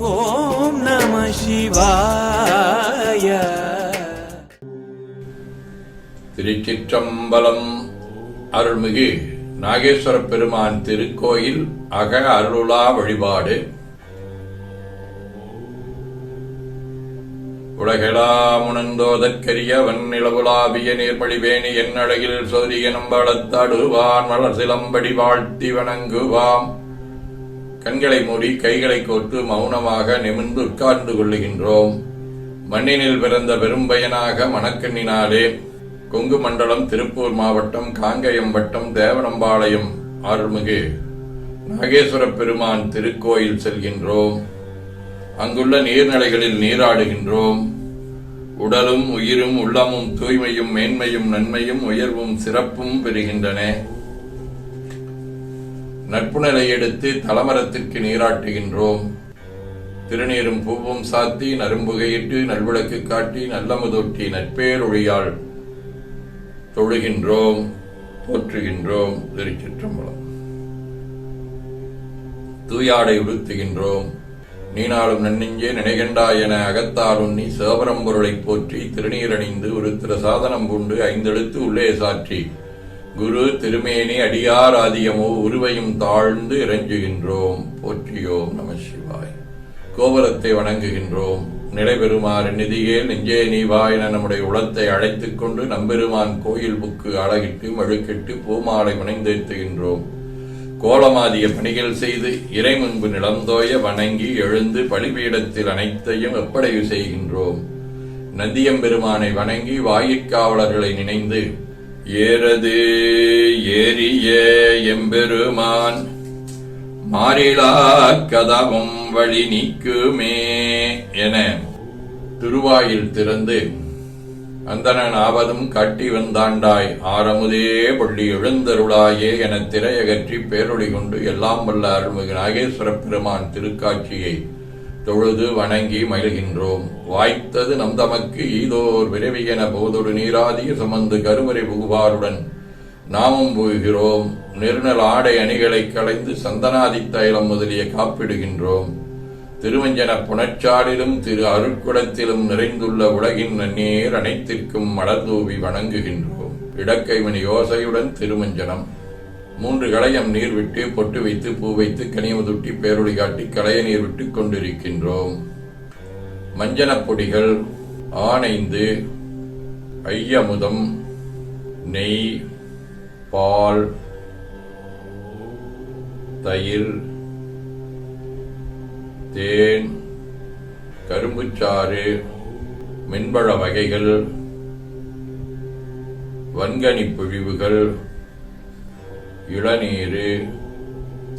ஓம் நம சிவாய. திருச்சிற்றம்பலம் அருள்மிகு நாகேஸ்வர பெருமான் திருக்கோயில் அக அருளுலா வழிபாடு. உலகெலாமுணந்தோதற்கரிய வன்னிலவுலாவிய நீர்மழிவேணி என் அழகில் சோதிய நம்பளத்தாடுவான் மலர் சிலம்படி வாழ்த்தி வணங்குவாம். கண்களை மூடி கைகளை கோட்டு மௌனமாக நிமிர்ந்து உட்கார்ந்து கொள்ளுகின்றோம். மண்ணினில் பிறந்த பெரும்பயனாக மணக்கண்ணினாலே கொங்கு மண்டலம் திருப்பூர் மாவட்டம் காங்கயம் வட்டம் தேவனம்பாளையம் அருள்மிகு நாகேஸ்வர பெருமான் திருக்கோயில் செல்கின்றோம். அங்குள்ள நீர்நிலைகளில் நீராடுகின்றோம். உடலும் உயிரும் உள்ளமும் தூய்மையும் மேன்மையும் நன்மையும் உயர்வும் சிறப்பும் பெறுகின்றன. நட்பு எடுத்து தலமரத்திற்கு நீராட்டுகின்றோம். திருநீரும் பூவும் சாத்தி நரும்புகையிட்டு நல்விளக்கு காட்டி நல்லமுதொட்டி நட்பேரொழியால் தொழுகின்றோம் போற்றுகின்றோம் திருச்சிற்றம்பலம். தூயாடை உடுத்துகின்றோம். நீனாலும் நன்னெஞ்சே நினைகண்டாய் என அகத்தால் உண்ணி சிவபரம்பொருளைப் போற்றி திருநீரணிந்து ஒரு திரு சாதனம் பூண்டு ஐந்தெழுத்து உள்ளே சாற்றி. குரு திருமேனி அடியார் ஆதியமோ உருவையும் தாழ்ந்து இறைஞ்சுகின்றோம் போற்றியோம் நம சிவாய். கோபுரத்தை வணங்குகின்றோம். நிலைபெறுமாறு நிதியே நெஞ்சே நீவா என நம்முடைய உளத்தை அழைத்துக் கொண்டு நம்பெருமான் கோயில் புக்கு அழகிட்டு மழுக்கிட்டு பூமாலை முனைந்தேத்துகின்றோம். கோலமாதிய பணிகள் செய்து இறை முன்பு நிலந்தோய வணங்கி எழுந்து பலிபீடத்தில் அனைத்தையும் எப்படைவு செய்கின்றோம். நந்தியம்பெருமானை வணங்கி வாயிற்காவலர்களை நினைந்து ஏறது ஏறிய எம்பெருமான் மாறிலா கதவும் வழி நீக்குமே என திருவாயில் திறந்து அந்தனன் ஆவதும் காட்டி வந்தாண்டாய் ஆரமுதே பள்ளி எழுந்தருளாயே என திரையகற்றி பேரொழி கொண்டு எல்லாம் வல்ல அருள்மிகு நாகேஸ்வர பெருமான் திருக்காட்சியை தொழுது வணங்கி மகிழ்கின்றோம். வாய்த்தது நம் தமக்கு ஈதோர் விரைவியென போதொரு நீராதிய சுமந்து கருமறை புகுவாருடன் நாமும் புகுகிறோம். நெருநல் ஆடை அணிகளை களைந்து சந்தனாதி தைலம் முதலிய காப்பிடுகின்றோம். திருவஞ்சன புனச்சாலிலும் திரு அருட்குடத்திலும் நிறைந்துள்ள உலகின் நன்னீர் அனைத்திற்கும் மலர்தூவி வணங்குகின்றோம். இடக்கைமணி யோசையுடன் திருமஞ்சனம். மூன்று களையம் நீர் விட்டு பொட்டு வைத்து பூ வைத்து கனியமுதுட்டி பேரொழி காட்டி களைய நீர் விட்டு கொண்டிருக்கின்றோம். மஞ்சனப் பொடிகள் ஆனைந்து ஐயமுதம் நெய் பால் தயிர் தேன் கரும்புச்சாறு மென்பழ வகைகள் வன்கனி பொழிவுகள் இளநீர்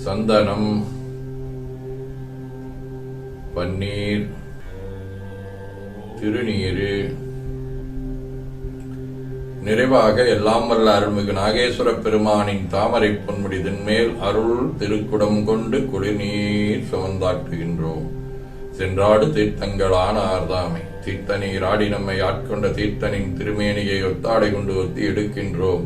சந்தனம் பன்னீர் திருநீர். நிறைவாக எல்லாம் வல்ல அருள்மிகு நாகேஸ்வர பெருமானின் தாமரை பொன்முடிதின் மேல் அருள் திருக்குடம் கொண்டு குடிநீர் சுமந்தாட்டுகின்றோம் சென்றாடு தீர்த்தங்களான ஆர்தாமை தீர்த்த ஆடி நம்மை ஆட்கொண்ட தீர்த்தனின் திருமேனியை ஒத்தாடை கொண்டு ஒத்தி எடுக்கின்றோம்.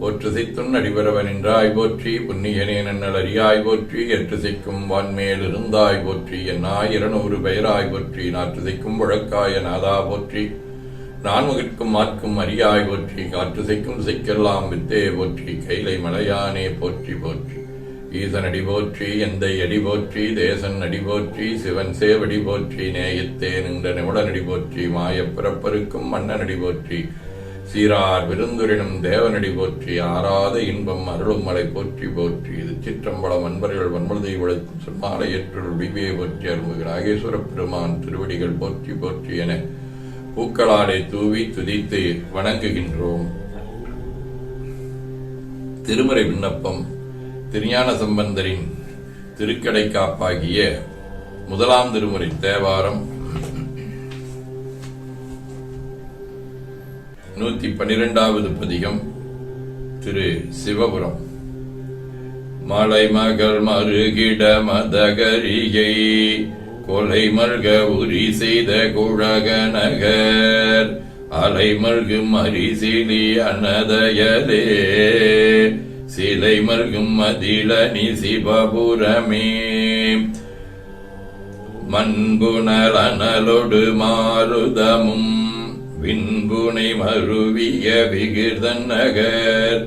போற்றுசைத்துன் அடிபரவன் என்றாய் போற்றி புண்ணியனே நன்னல் அறியாய் போற்றி எற்றுசைக்கும் வான்மேல் இருந்தாய் போற்றி என் ஆயிரநூறு பெயராய் போற்றி நாற்று சிக்கும் வழக்காய நாதா போற்றி நான்முகிற்கும் மாற்கும் அரியாய் போற்றி காற்று சிக்கும் சிக்கெல்லாம் வித்தே போற்றி கைலை மலையானே போற்றி போற்றி. ஈசன் அடி போற்றி எந்தை அடி போற்றி தேசன் அடி போற்றி சிவன் சேவடி போற்றி நேயத்தே நின்ற நிமிடனடி போற்றி மாயப் பிறப்பருக்கும் மன்னன் அடி போற்றி. சீரார் விருந்துரினும் தேவனடி போற்றி ஆறாத இன்பம் அருளும் மலை போற்றி போற்றி இது சிற்றம்பலம் அன்பர்கள் வன்மதை உழைக்கும் சொன்னாலை ஏற்றுள் விவே போற்றி அருள்மிகு நாகேஸ்வர பெருமான் திருவடிகள் போற்றி போற்றி என பூக்களாடை தூவி துதித்து வணங்குகின்றோம். திருமறை விண்ணப்பம் திருஞான சம்பந்தரின் திருக்கடை காப்பாகிய முதலாம் திருமுறை தேவாரம் நூத்தி பன்னிரெண்டாவது பதிகம் திரு சிவபுரம். மலைமகள் மருகிட மதகரியை கொலை மல்க உரி செய்த குழக நகர் அலைமல்கும் அரிசிலி அனதயலே சிலை மல்கும் மதிலனி சிவபுரமே. மண்புணர் அனலொடு மாருதமும் விண்புனை மருவிய விகிர்தன் நகர்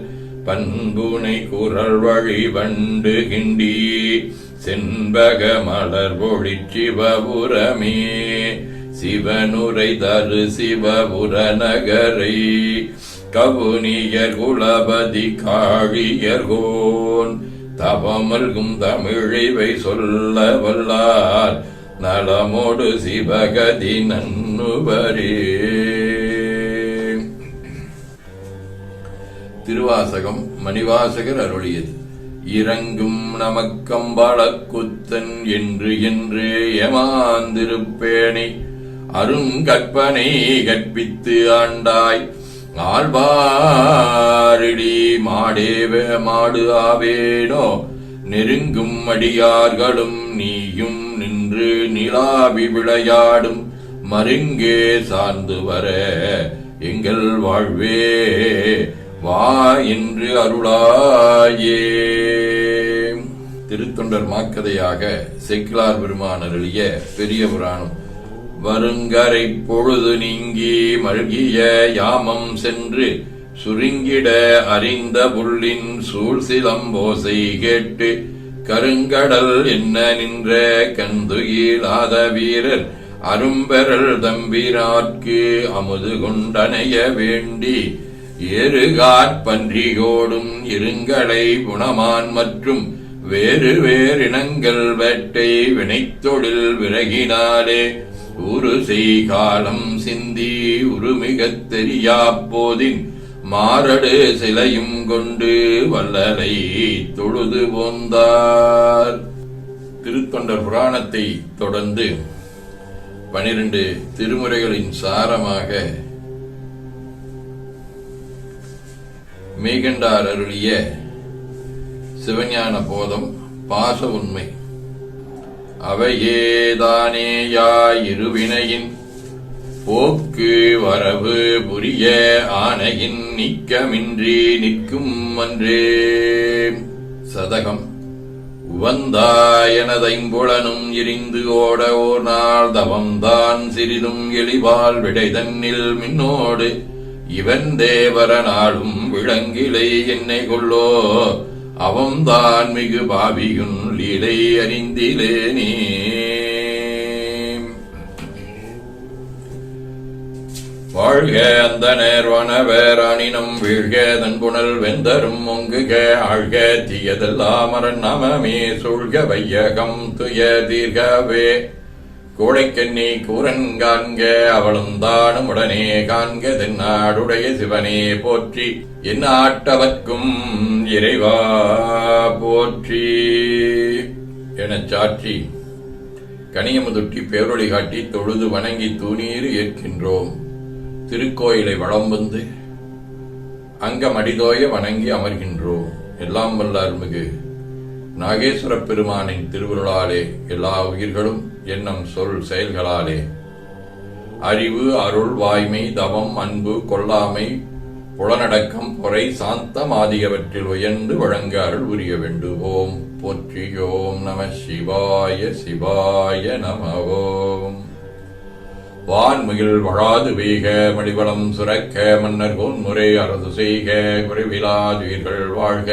பண்புனை குரல் வழி வண்டு கிண்டி செண்பக மலர் பொழி சிவபுரமே சிவனுரை தரு சிவபுர நகரை கவுனியர் குலபதி காழியர்கோன் தவமல்கும் தமிழிவை சொல்ல வல்லார் நலமோடு சிவகதி நன்னுபரே திருவாசகம் மணிவாசகர் அருளியது. இறங்கும் நமக்கம்பளக்குத்தன் என்று என்று ஏமாந்திருப்பேனை. அருங்கற்பனை கற்பித்து ஆண்டாய். ஆழ்வாரிடி மாடேவ மாடு ஆவேனோ. நெருங்கும் அடியார்களும் நீயும் நின்று நிலாவி விளையாடும். மருங்கே சார்ந்து வர எங்கள் வாழ்வே. வா என்று அருளாயே. திருத்தொண்டர் மாக்கதையாக செக்கிலார் பெருமான் அருளிய பெரிய புராணம் வருங்கரை பொழுது நீங்கி மழ்கிய யாமம் சென்று சுருங்கிட அறிந்த புள்ளின் சூழ் சிலம்போசை கேட்டு கருங்கடல் என்ன நின்ற கந்துயிலாத வீரர் அரும்பெறல் தம்பிராற்கு அமுது கொண்டனைய வேண்டி ஏறுகாற்பன்றிகோடும் இருங்களை குணமான் மற்றும் வேறு வேறினங்கள் வேட்டை வினைத்தொழில் விறகினாலே உரு செய்காலம் சிந்தி உருமிகத் தெரியா போதின் மாரடு சிலையும் கொண்டு வல்லலை தொழுது போந்தார். திருத்தொண்டர் புராணத்தை தொடர்ந்து பனிரெண்டு திருமுறைகளின் சாரமாக மெய்கண்டார் அருளிய சிவஞான போதம் பாச உண்மை அவையேதானேயாயிருவினையின் போக்கு வரவு புரிய ஆனையின் நிக்கமின்றி நிற்கும் அன்றே. சதகம் உவந்தாயனதைம்புலனும் எரிந்து ஓட ஓர் நாள் தவம்தான் சிறிதும் எளிவால் விடை தன்னில் மின்னோடு இவன் தேவர நாளும் விளங்கிலை என்னை கொள்ளோ அவன்தான் மிகு பாவியும் லீலை அறிந்திலே நீ வாழ்க அந்த நேர்வன நேர்வனவேராணினம் வீழ்க தன்புணல் வெந்தரும் ஒங்குக. ஆழ்க தீயதெல்லாம் அரண் நமமே சூழ்க வையகம் துய தீர்கவே. கோடைக்கண்ணி கூரன் காண்க அவளும் தானும் உடனே காண்க தென்னாடுடைய சிவனே போற்றி. என் ஆட்டவர்க்கும் இறைவா போற்றி. எனச் சாற்றி கனியமுதுட்டி பேரொழி காட்டி தொழுது வணங்கி தூணீர் ஏற்கின்றோம். திருக்கோயிலை வளம் வந்து அங்கமடிதோய வணங்கி அமர்கின்றோம். எல்லாம் வல்ல அருள்மிகு நாகேஸ்வர பெருமானின் திருவுருளாலே எல்லா உயிர்களும் என்னும் சொல் செயல்களாலே. அறிவு அருள் வாய்மை தவம் அன்பு கொல்லாமை புலனடக்கம் பொறை சாந்தம் ஆகியவற்றில் உயர்ந்து வழங்க அருள் புரிய வேண்டுவோம் போற்றி ஓம் நம சிவாய சிவாய நம ஓம் வான்முகில் வழாது வீக மடிவளம் சுரக்க மன்னர் முறை அரசு செய்க குறைவிலாதுயிர்கள் வாழ்க.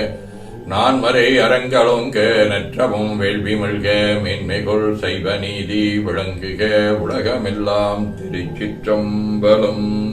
நான் மறை அரங்களோங்க நற்றமும் வேள்வி மல்க மேன்மைகொள் சைவ நீதி விளங்குக உலகமெல்லாம் திருச்சிற்றம்பலம்.